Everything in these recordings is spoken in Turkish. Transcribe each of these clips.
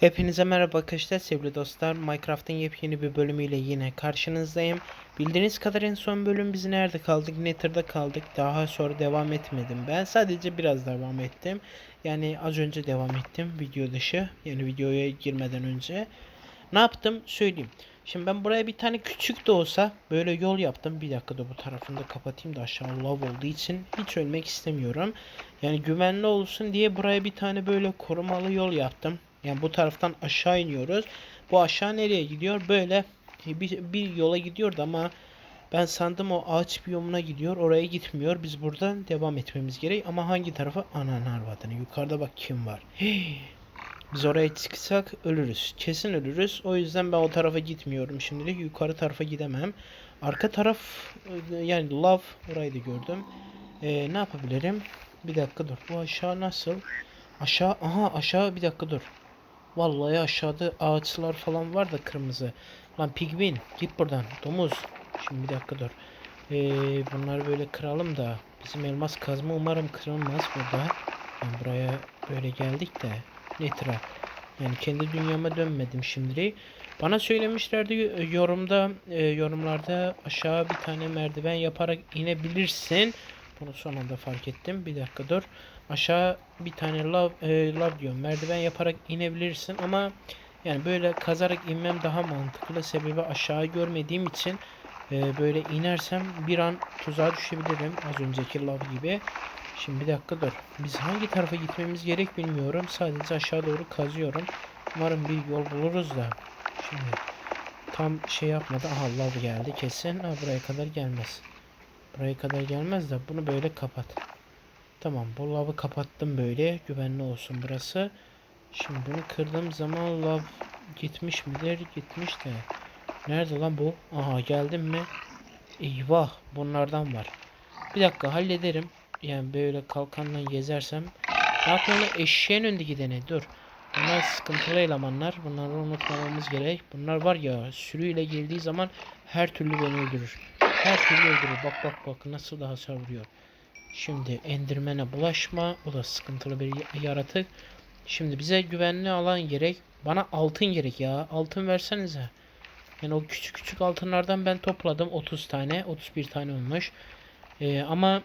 Hepinize merhaba arkadaşlar sevgili dostlar. Minecraft'ın yepyeni bir bölümüyle yine karşınızdayım. Bildiğiniz kadar en son bölüm biz nerede kaldık? Nether'da kaldık. Daha sonra devam etmedim. Ben sadece biraz devam ettim. Yani az önce devam ettim video dışı. Yani videoya girmeden önce. Ne yaptım? Söyleyeyim. Şimdi ben buraya bir tane küçük de olsa böyle yol yaptım. Bir dakika da bu tarafını da kapatayım da aşağı lav olduğu için hiç ölmek istemiyorum. Yani güvenli olsun diye buraya bir tane böyle korumalı yol yaptım. Yani bu taraftan aşağı iniyoruz. Bu aşağı nereye gidiyor? Böyle bir, bir yola gidiyordu ama ben sandım o ağaç biyomuna gidiyor. Oraya gitmiyor. Biz buradan devam etmemiz gerek. Ama hangi tarafa? Anan arvadını. Yukarıda bak kim var. Biz oraya çıksak ölürüz. Kesin ölürüz. O yüzden ben o tarafa gitmiyorum şimdilik. Yukarı tarafa gidemem. Arka taraf yani love orayı da gördüm. Ee, ne yapabilirim? Bir dakika dur. Bu aşağı nasıl? Aşağı aha aşağı bir dakika dur. Vallahi aşağıda ağaçlar falan var da kırmızı. Lan pigmin git buradan domuz. Şimdi bir dakika dur. Ee, bunları böyle kıralım da bizim elmas kazma umarım kırılmaz burada. Ben buraya böyle geldik de Netra. Yani kendi dünyama dönmedim şimdilik. Bana söylemişlerdi e, yorumda e, yorumlarda aşağı bir tane merdiven yaparak inebilirsin. Bunu son anda fark ettim. Bir dakika dur. Aşağı bir tane lav, e, lav diyorum. Merdiven yaparak inebilirsin ama yani böyle kazarak inmem daha mantıklı. Sebebi aşağı görmediğim için e, böyle inersem bir an tuzağa düşebilirim. Az önceki lav gibi. Şimdi bir dakika dur. Biz hangi tarafa gitmemiz gerek bilmiyorum. Sadece aşağı doğru kazıyorum. Umarım bir yol buluruz da. Şimdi tam şey yapmadı. Aha lav geldi kesin. Ha, buraya kadar gelmez. Buraya kadar gelmez de bunu böyle kapat. Tamam bu lavı kapattım böyle. Güvenli olsun burası. Şimdi bunu kırdığım zaman lav gitmiş midir? Gitmiş de. Nerede lan bu? Aha geldim mi? Eyvah bunlardan var. Bir dakika hallederim. Yani böyle kalkanla gezersem. Ne yapıyorlar? Eşeğin önde gidene. Dur. Bunlar sıkıntılı elemanlar. Bunları unutmamamız gerek. Bunlar var ya sürüyle geldiği zaman her türlü beni öldürür. Her türlü öldürür. Bak bak bak nasıl da hasar vuruyor. Şimdi endirmene bulaşma. O da sıkıntılı bir yaratık. Şimdi bize güvenli alan gerek. Bana altın gerek ya. Altın versenize. Yani o küçük küçük altınlardan ben topladım 30 tane. 31 tane olmuş. Ee, ama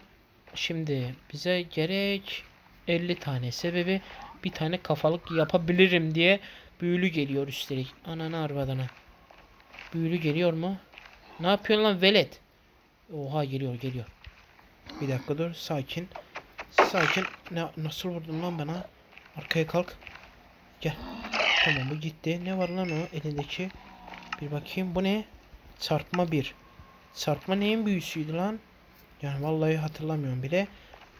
şimdi bize gerek 50 tane. Sebebi bir tane kafalık yapabilirim diye büyülü geliyor üstelik. Ananı arvadana. Büyülü geliyor mu? Ne yapıyorsun lan velet? Oha geliyor geliyor. Bir dakika dur sakin. Sakin. Ne nasıl vurdun lan bana? Arkaya kalk. Gel. Tamam bu gitti. Ne var lan o elindeki? Bir bakayım bu ne? Çarpma bir. Çarpma neyin büyüsüydü lan? Yani vallahi hatırlamıyorum bile.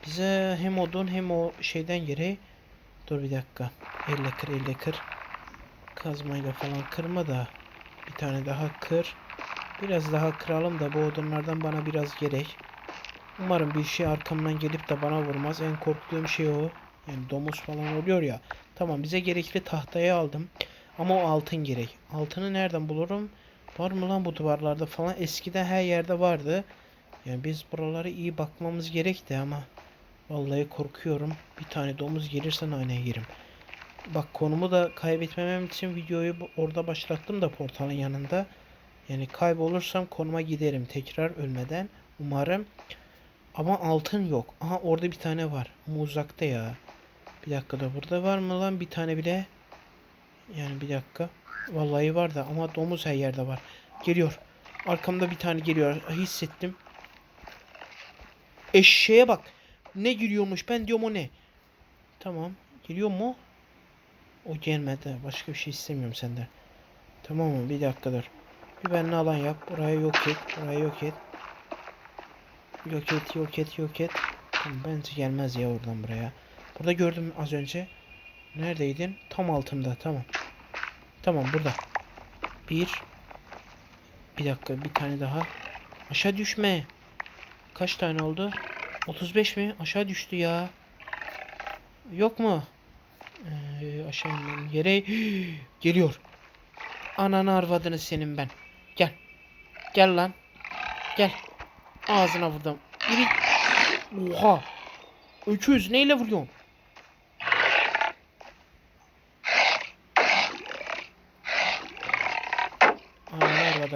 Bize hem odun hem o şeyden geri Dur bir dakika. Elle kır elle kır. Kazmayla falan kırma da. Bir tane daha kır. Biraz daha kıralım da bu odunlardan bana biraz gerek. Umarım bir şey arkamdan gelip de bana vurmaz. En korktuğum şey o. Yani domuz falan oluyor ya. Tamam bize gerekli tahtayı aldım. Ama o altın gerek. Altını nereden bulurum? Var mı lan bu duvarlarda falan? Eskiden her yerde vardı. Yani biz buralara iyi bakmamız gerekti ama vallahi korkuyorum. Bir tane domuz gelirse naneye yerim. Bak konumu da kaybetmemem için videoyu orada başlattım da portalın yanında. Yani kaybolursam konuma giderim tekrar ölmeden. Umarım. Ama altın yok. Aha orada bir tane var. Ama uzakta ya. Bir dakika da burada var mı lan bir tane bile? Yani bir dakika. Vallahi var da ama domuz her yerde var. Geliyor. Arkamda bir tane geliyor. Hissettim. Eşeğe bak. Ne giriyormuş ben diyorum o ne? Tamam. Geliyor mu? O gelmedi. Başka bir şey istemiyorum senden. Tamam mı? Bir dakika dur. Bir benimle alan yap. Burayı yok et. Burayı yok et. Yok et, yok et, yok et. Bence gelmez ya oradan buraya. Burada gördüm az önce. Neredeydin? Tam altımda. Tamam. Tamam burada. Bir. Bir dakika bir tane daha. Aşağı düşme. Kaç tane oldu? 35 mi? Aşağı düştü ya. Yok mu? Ee, aşağı inmem yere geliyor. Ananı arvadını senin ben. Gel. Gel lan. Gel. Ağzına vurdum. Biri... Oha. Öküz neyle vuruyorsun?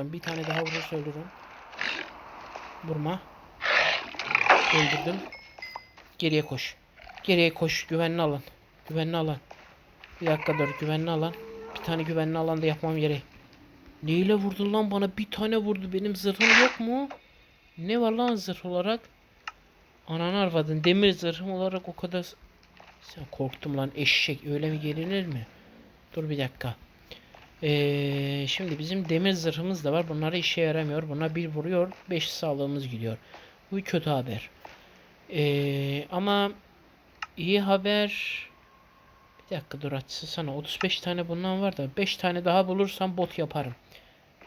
Anam bir tane daha vurursa öldürürüm. Vurma. Öldürdüm. Geriye koş. Geriye koş. Güvenli alan. Güvenli alan. Bir dakika dur. Güvenli alan. Bir tane güvenli alanda yapmam gereği. Neyle vurdun lan bana? Bir tane vurdu. Benim zırhım yok mu? Ne var lan zırh olarak? Ananı arvadın. Demir zırhım olarak o kadar... Sen korktum lan eşek. Öyle mi gelinir mi? Dur bir dakika. Ee, şimdi bizim demir zırhımız da var. Bunlara işe yaramıyor. Buna bir vuruyor. 5 sağlığımız gidiyor. Bu kötü haber. Ee, ama iyi haber... Bir dakika dur açsana. 35 tane bundan var da 5 tane daha bulursam bot yaparım.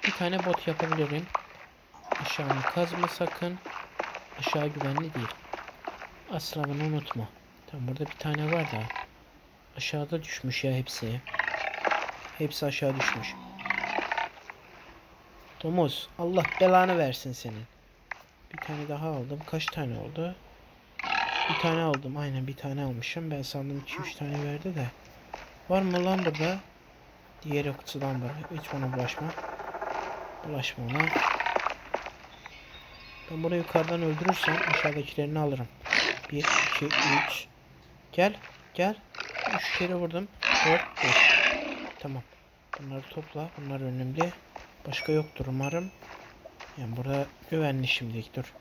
Bir tane bot yapabilirim. Aşağını kazma sakın. Aşağı güvenli değil. Asla bunu unutma. Tamam burada bir tane var da. Aşağıda düşmüş ya hepsi. Hepsi aşağı düşmüş. Domuz Allah belanı versin senin. Bir tane daha aldım. Kaç tane oldu? Bir tane aldım. Aynen bir tane almışım. Ben sandım 2-3 tane verdi de. Var mı lan burada? Diğer okutudan var. Hiç ona bulaşma. Bulaşma ona. Ben bunu yukarıdan öldürürsem aşağıdakilerini alırım. 1, 2, 3. Gel. Gel. 3 kere vurdum. 4, 5. Tamam. Bunları topla. Bunlar önemli. Başka yoktur umarım. Yani burada güvenli şimdilik dur.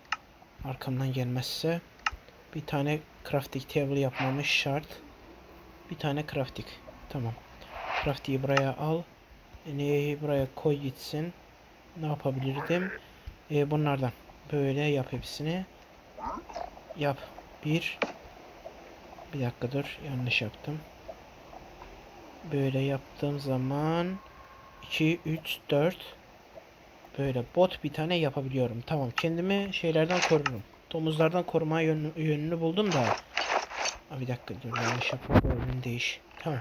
Arkamdan gelmezse. Bir tane crafting table yapmamız şart. Bir tane crafting. Tamam. Crafting'i buraya al. Eneyi buraya koy gitsin. Ne yapabilirdim? Ee, bunlardan. Böyle yap hepsini. Yap. Bir. Bir dakika dur. Yanlış yaptım. Böyle yaptığım zaman 2, 3, 4 Böyle bot bir tane yapabiliyorum. Tamam kendimi şeylerden korurum. Domuzlardan koruma yönünü, yönünü buldum da. Aa, bir dakika dur yanlış yapıp oyunun değiş. Tamam.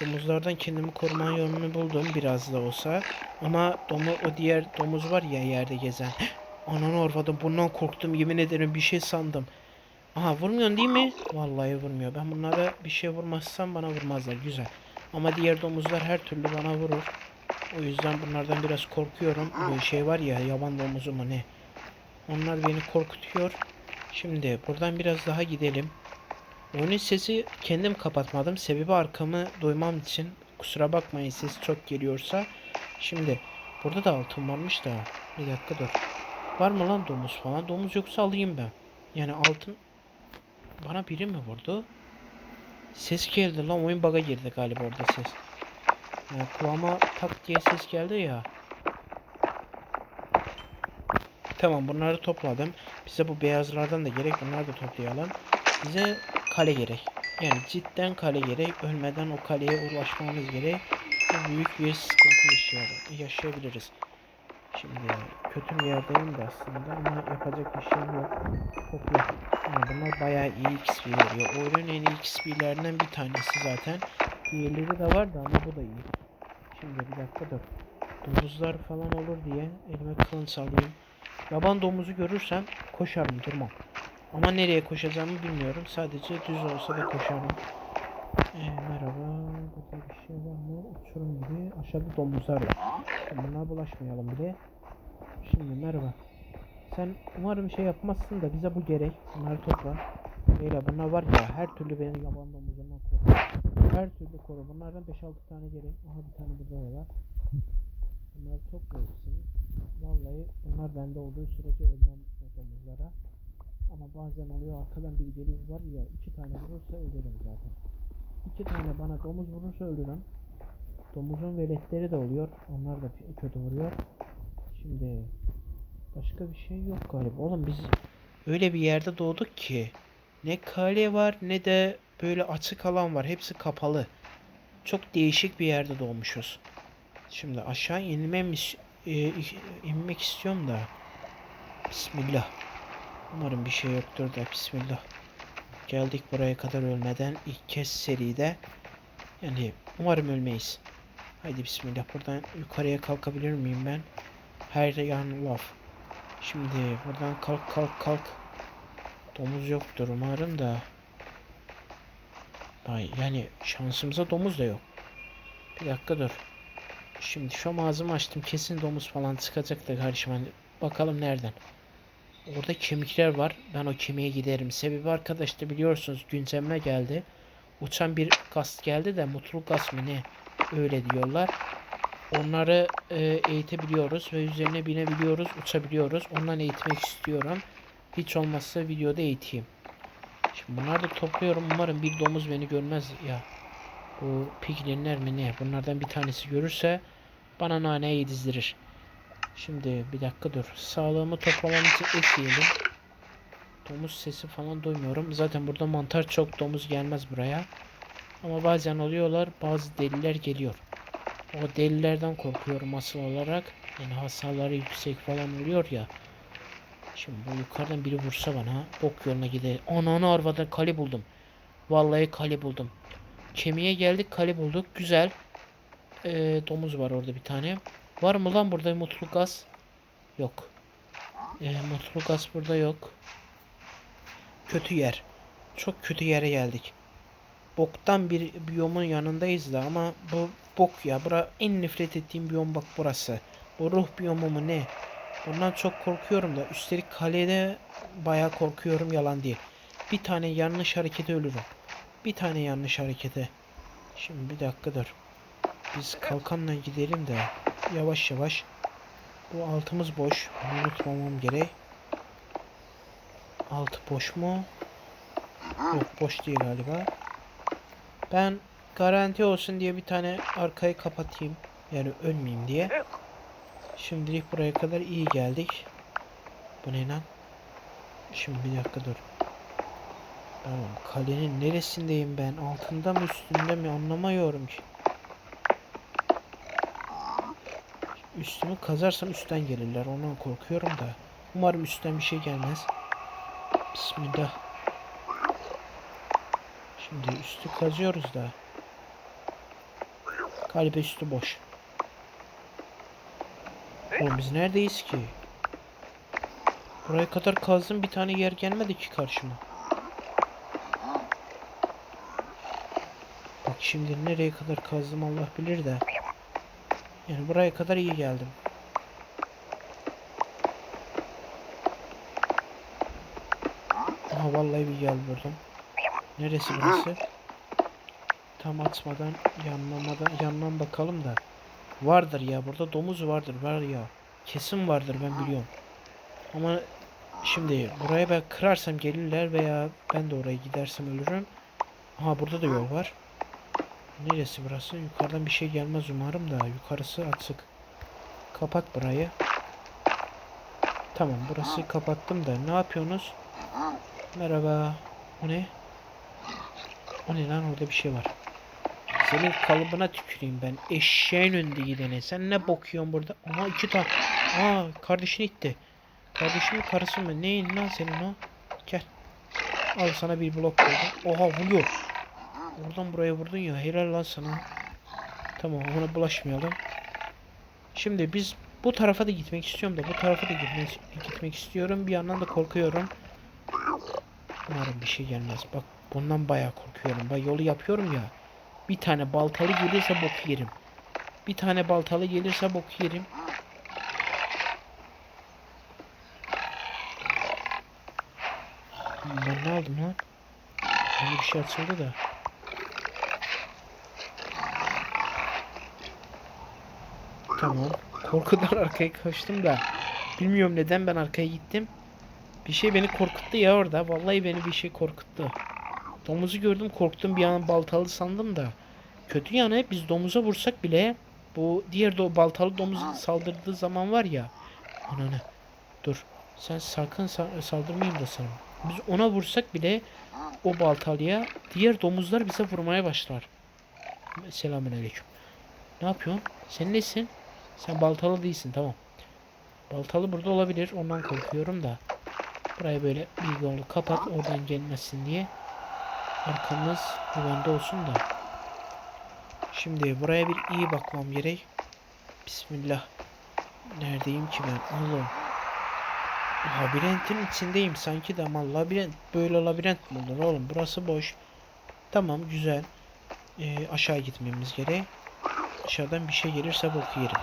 Domuzlardan kendimi koruma yönünü buldum biraz da olsa. Ama domu, o diğer domuz var ya yerde gezen. Ananı orvadım bundan korktum yemin ederim bir şey sandım. Aha vurmuyorsun değil mi? Vallahi vurmuyor. Ben bunlara bir şey vurmazsam bana vurmazlar. Güzel. Ama diğer domuzlar her türlü bana vurur. O yüzden bunlardan biraz korkuyorum. Böyle şey var ya yaban domuzu mu ne? Onlar beni korkutuyor. Şimdi buradan biraz daha gidelim. Oyunun sesi kendim kapatmadım. Sebebi arkamı duymam için. Kusura bakmayın ses çok geliyorsa. Şimdi burada da altın varmış da. Bir dakika dur. Var mı lan domuz falan? Domuz yoksa alayım ben. Yani altın bana biri mi vurdu? Ses geldi lan oyun bug'a girdi galiba orada ses. Yani kulağıma tak diye ses geldi ya. Tamam bunları topladım. Bize bu beyazlardan da gerek bunları da toplayalım. Bize kale gerek. Yani cidden kale gerek. Ölmeden o kaleye ulaşmamız gerek. Büyük bir sıkıntı yaşayalım, yaşayabiliriz. Şimdi kötü bir yerdeyim de aslında ama yapacak bir şey yok. Yani bunlar bayağı iyi XP veriyor. Oyunun en iyi XP'lerinden bir tanesi zaten. Diğerleri de var da ama bu da iyi. Şimdi bir dakika dur. Domuzlar falan olur diye elime kılıç alayım. Yaban domuzu görürsem koşarım durmam. Ama nereye koşacağımı bilmiyorum. Sadece düz olsa da koşarım. Ee, merhaba. Burada bir şey var mı? Uçurum gibi. Aşağıda domuzlar var. Bunlara bulaşmayalım bile. Şimdi merhaba. Sen umarım şey yapmazsın da bize bu gerek. Bunları topla. Beyler bunlar var ya her türlü beni yaban domuzundan koru. Her türlü koru. Bunlardan 5-6 tane gerek. Aha bir tane burada var. Bunları topla hepsini. Vallahi bunlar bende olduğu sürece ölmem domuzlara. Ama bazen oluyor arkadan biri geliyor var ya iki tane vurursa ölürüm zaten. İki tane bana domuz vurursa ölürüm. Domuzun veletleri de oluyor. Onlar da kötü vuruyor. Şimdi başka bir şey yok galiba. Oğlum biz öyle bir yerde doğduk ki ne kale var ne de böyle açık alan var. Hepsi kapalı. Çok değişik bir yerde doğmuşuz. Şimdi aşağı inmem e, inmek istiyorum da. Bismillah. Umarım bir şey yoktur da bismillah. Geldik buraya kadar ölmeden ilk kez seride. Yani umarım ölmeyiz. Haydi bismillah buradan yukarıya kalkabilir miyim ben? Her yan laf. Şimdi buradan kalk kalk kalk. Domuz yoktur umarım da. Ay, yani şansımıza domuz da yok. Bir dakika dur. Şimdi şu ağzımı açtım. Kesin domuz falan çıkacak da karşıma. Bakalım nereden. Orada kemikler var. Ben o kemiğe giderim. Sebebi arkadaşlar biliyorsunuz güncelleme geldi. Uçan bir gaz geldi de mutluluk gaz mı ne? Öyle diyorlar. Onları e, eğitebiliyoruz ve üzerine binebiliyoruz, uçabiliyoruz. Ondan eğitmek istiyorum. Hiç olmazsa videoda eğiteyim. Şimdi bunları da topluyorum. Umarım bir domuz beni görmez ya. Bu piglinler mi ne? Bunlardan bir tanesi görürse bana nane yedizdirir. Şimdi bir dakika dur. Sağlığımı toplamam için ekleyelim. Domuz sesi falan duymuyorum. Zaten burada mantar çok domuz gelmez buraya. Ama bazen oluyorlar. Bazı deliler geliyor. O delilerden korkuyorum asıl olarak. Yani hasarları yüksek falan oluyor ya. Şimdi bu yukarıdan biri vursa bana bok yoluna gider. Ananı arvada kale buldum. Vallahi kale buldum. Kemiğe geldik kale bulduk. Güzel. Ee, domuz var orada bir tane. Var mı lan burada mutluluk gaz? Yok. Ee, mutluluk gaz burada yok. Kötü yer. Çok kötü yere geldik. Boktan bir biyomun yanındayız da ama bu bok ya. Bura en nefret ettiğim biyom bak burası. Bu ruh biyomu mu ne? Bundan çok korkuyorum da. Üstelik kalede bayağı korkuyorum yalan değil. Bir tane yanlış harekete ölürüm. Bir tane yanlış harekete. Şimdi bir dakika dur. Biz kalkanla gidelim de yavaş yavaş. Bu altımız boş. Bunu unutmamam gerek. Altı boş mu? Yok boş değil galiba. Ben garanti olsun diye bir tane arkayı kapatayım. Yani ölmeyeyim diye. Şimdilik buraya kadar iyi geldik. Bu ne lan? Şimdi bir dakika dur. Tamam kalenin neresindeyim ben? Altında mı üstünde mi anlamıyorum ki. Üstümü kazarsam üstten gelirler. Ondan korkuyorum da. Umarım üstten bir şey gelmez. Bismillah. Şimdi üstü kazıyoruz da. Galiba üstü boş. Oğlum biz neredeyiz ki? Buraya kadar kazdım bir tane yer gelmedi ki karşıma. Bak şimdi nereye kadar kazdım Allah bilir de. Yani buraya kadar iyi geldim. Aha vallahi bir geldi buradan. Neresi burası? Tam açmadan yanlamadan yandan bakalım da. Vardır ya burada domuz vardır var ya. Kesin vardır ben biliyorum. Ama şimdi buraya ben kırarsam gelirler veya ben de oraya gidersem ölürüm. Aha burada da yol var. Neresi burası? Yukarıdan bir şey gelmez umarım da yukarısı açık. Kapat burayı. Tamam burası kapattım da ne yapıyorsunuz? Merhaba. O ne? O ne lan orada bir şey var. Senin kalıbına tüküreyim ben. Eşeğin önünde gidene. Sen ne bakıyorsun burada? Aha iki tane. Aa kardeşini itti. Kardeşimin karısı mı? Neyin lan senin o? Gel. Al sana bir blok koydum. Oha vuruyor. Oradan buraya vurdun ya. Helal lan sana. Tamam ona bulaşmayalım. Şimdi biz bu tarafa da gitmek istiyorum da bu tarafa da gitmek, istiyorum. Bir yandan da korkuyorum. Umarım bir şey gelmez. Bak bundan bayağı korkuyorum. Bak yolu yapıyorum ya. Bir tane baltalı gelirse bok yerim. Bir tane baltalı gelirse bok yerim. Ben ne aldım lan? Bana bir şey açıldı da. Tamam. Korkudan arkaya kaçtım da. Bilmiyorum neden ben arkaya gittim. Bir şey beni korkuttu ya orada. Vallahi beni bir şey korkuttu. Domuzu gördüm korktum bir an baltalı sandım da. Kötü yanı biz domuza vursak bile bu diğer do baltalı domuz saldırdığı zaman var ya. Ananı. Dur. Sen sakın sa- saldırmayayım da sana. Biz ona vursak bile o baltalıya diğer domuzlar bize vurmaya başlar. Selamünaleyküm. Ne yapıyorsun? Sen nesin? Sen baltalı değilsin tamam. Baltalı burada olabilir. Ondan korkuyorum da. Burayı böyle bir yolu kapat. Oradan gelmesin diye. Arkamız güvende olsun da. Şimdi buraya bir iyi bakmam gerek. Bismillah. Neredeyim ki ben? Allah'ım. Labirentin içindeyim sanki de ama labirent böyle labirent mi olur oğlum? Burası boş. Tamam güzel. Ee, aşağı gitmemiz gerek. aşağıdan bir şey gelirse boku yerim.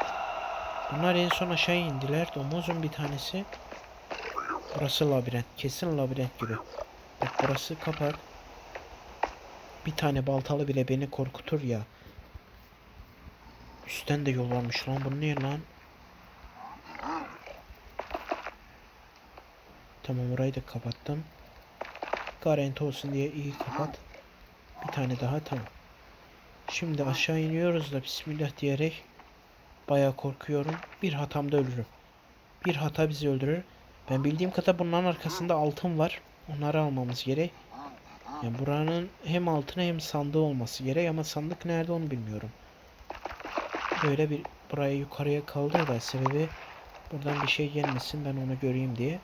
Bunlar en son aşağı indiler. Domuzun bir tanesi. Burası labirent. Kesin labirent gibi. Bak burası kapak. Bir tane baltalı bile beni korkutur ya. Üstten de yol varmış lan. Bu ne lan? Tamam orayı da kapattım. Garanti olsun diye iyi kapat. Bir tane daha tamam. Şimdi aşağı iniyoruz da Bismillah diyerek bayağı korkuyorum. Bir hatamda ölürüm. Bir hata bizi öldürür. Ben bildiğim kadar bunların arkasında altın var. Onları almamız gerek. Yani buranın hem altına hem sandığı olması gerek ama sandık nerede onu bilmiyorum. Böyle bir buraya yukarıya kaldı da sebebi buradan bir şey gelmesin ben onu göreyim diye.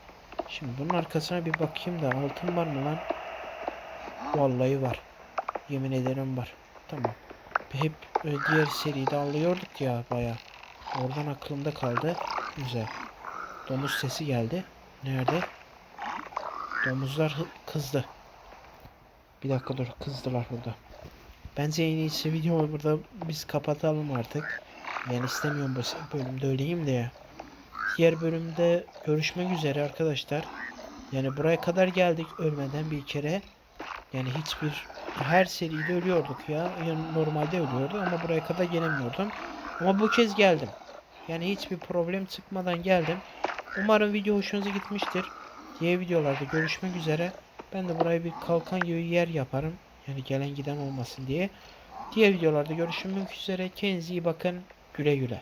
Şimdi bunun arkasına bir bakayım da altın var mı lan? Vallahi var. Yemin ederim var. Tamam. Hep e, diğer seride alıyorduk ya baya. Oradan aklımda kaldı. Güzel. Domuz sesi geldi. Nerede? Domuzlar kızdı. Bir dakika dur kızdılar burada. Bence en iyisi videoyu burada biz kapatalım artık. Yani istemiyorum bu bölümde öleyim de ya. Diğer bölümde görüşmek üzere arkadaşlar. Yani buraya kadar geldik ölmeden bir kere. Yani hiçbir her seride ölüyorduk ya. Yani normalde ölüyordu ama buraya kadar gelemiyordum. Ama bu kez geldim. Yani hiçbir problem çıkmadan geldim. Umarım video hoşunuza gitmiştir. Diğer videolarda görüşmek üzere. Ben de buraya bir kalkan gibi yer yaparım. Yani gelen giden olmasın diye. Diğer videolarda görüşmek üzere. Kendinize iyi bakın. Güle güle.